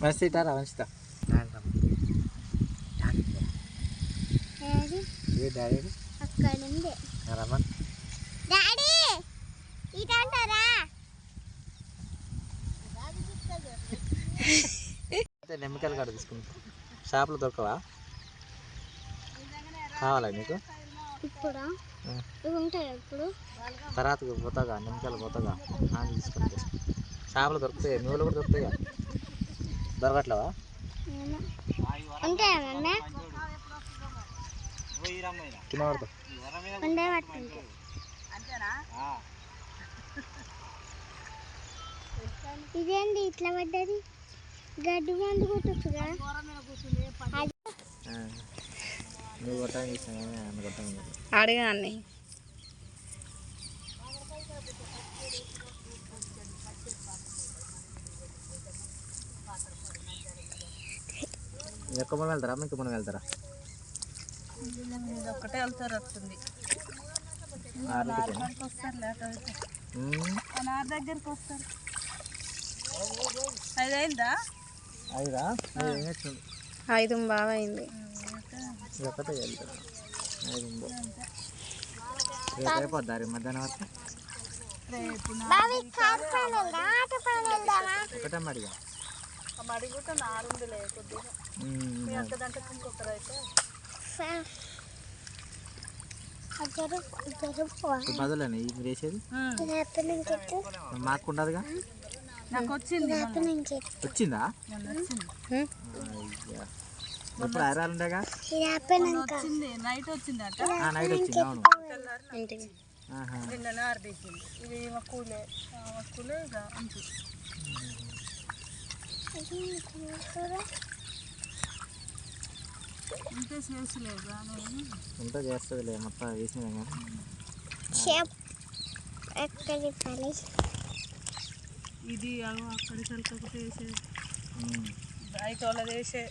మంచి ఇటారా ఏ డాడీ అక్కడ ఉంది రమన్ డాడీ నిమ్మకాయలు కాడ తీసుకుంటా. షాప్లో దొరకవా? కావాలా నీకు? ఇప్పుడా? ఉంటాయి ఇప్పుడు? తర్వాత పోతాగా నిమ్మకాయలు పోతాగా నాన్న తీసుకుంటే షాపులో దొరుకుతాయి? నువ్వులు కూడా దొరుకుతాయి? దొరకట్లేవా. ఉంటాయా మమ్మీ కింద ఇదేంటి ఇట్లా పడ్డది? గడ్డి మందు కొట్టచ్చుగా. నువ్వు కొట్టని చేసినా అన్న కొట్టని అడిగా అన్ని ఎక్క మనం వెళ్తారా? మీకు మనం వెళ్తారా ఒక్కటే వెళ్తారు. వస్తుంది నా దగ్గరికి వస్తారు. ఐదు? బాగా అయింది ఇది ఒక్కటే వెళ్తారా ఐదు ఉందో రేపు అయిపోద్దా రేపు మధ్యాహ్నం వరకు? ఒకటే మడిగా మడి కూడా నారుందిలే కొద్దిగా. ఉమ్, ఒక్కదంటే ఇంకొకరు అయితే అద్దరు ఇద్దరు ఈ బదులేనా ఈ మీరు వేసేది హ్యాపీ నుంచి ఎత్తు మాకు ఉండదుగా నాకు వచ్చిందా? ఐరాలు ఉండేగా వచ్చింది నైట్ వచ్చింది అట ఆ, నైట్ వచ్చింది అవును. ఇంటికి ఆహా. నిన్న నారు తీసింది ఇది మా కూలే మా కూలే ఇక అంచు. ఇంతే చేస్తుందిలే మొత్తం వేసినా కానీ ఇది అగో అక్కడికి వెళ్ళకపోతే వేసేది. బయట వాళ్ళది వేసే.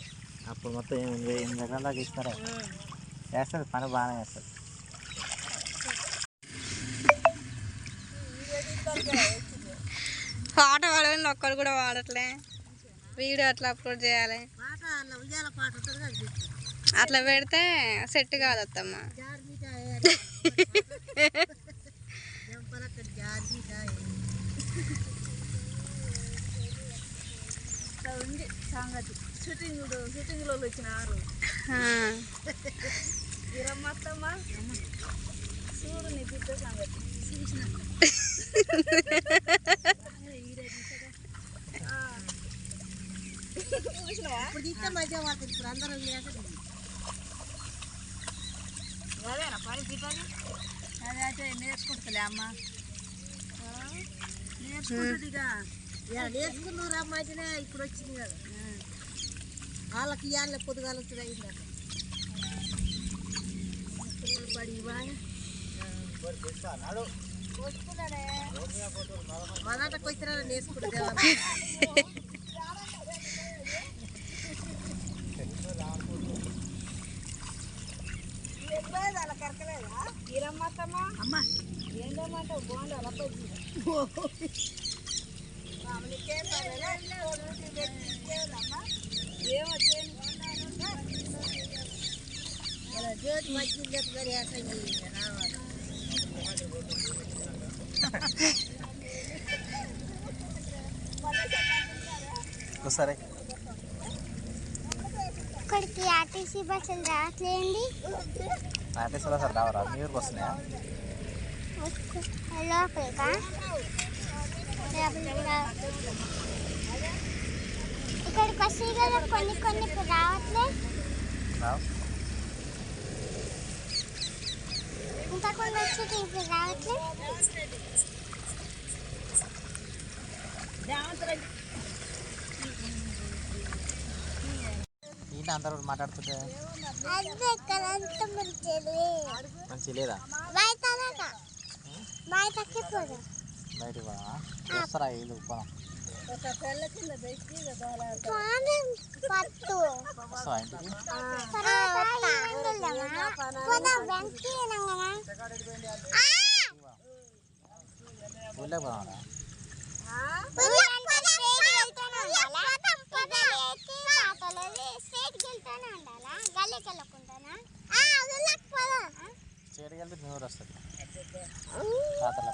అప్పుడు మొత్తం ఎనిమిది ఎనిమిది ఎకరాల దాకా ఇస్తారా? చేస్తుంది పని బాగానే చేస్తుంది. పాట పాడని ఒక్కడు కూడా పాడట్లే. వీడియో అట్లా అప్లోడ్ చేయాలి. అట్లా పెడితే సెట్ కాదు అత్తమ్మ. ఉంది సంగతి. షూటింగ్ షూటింగ్లో వచ్చినారు ఇరమ్మత్తమ్మ చూడు నీ బిడ్డ సంగతి అదేనా పని బిడ్డది అదే అయితే నేర్చుకుంటలే అమ్మ నేర్చుకుంటుందిగా నేర్చుకున్నారు రమ్మంటేనే ఇప్పుడు వచ్చింది కదా వాళ్ళకి ఇవాళ పొద్దుగాల వచ్చి అయింది అక్కడ బడి మనాటకు వచ్చినా నేర్చుకుంటే అమ్మా. సరే ఇక్కడికి ఆర్టీసీ బస్సులు రావట్లేండి ఆర్టీసీలో సార్ రావరా? మీ ఊరికి వస్తున్నాయా? లోపలికా? ఇక్కడికి వస్తాయి కదా కొన్ని కొన్ని ఇప్పుడు రావట్లే రావు ఇంకా కొన్ని వచ్చి ఇప్పుడు రావట్లే ఏంటి అందరూ మాట్లాడుతుంటే అదే ఇక్కడ అంత మంచిది మంచి లేదా బయట దాకా బయటకి పోదు బయటకు పోవా? వస్తారా వీళ్ళు పోదాం ఒక పిల్ల కింద పెట్టి కానీ పట్టు వస్తావా ఇంటికి తర్వాత వెళ్దామా వస్తుంది తాతల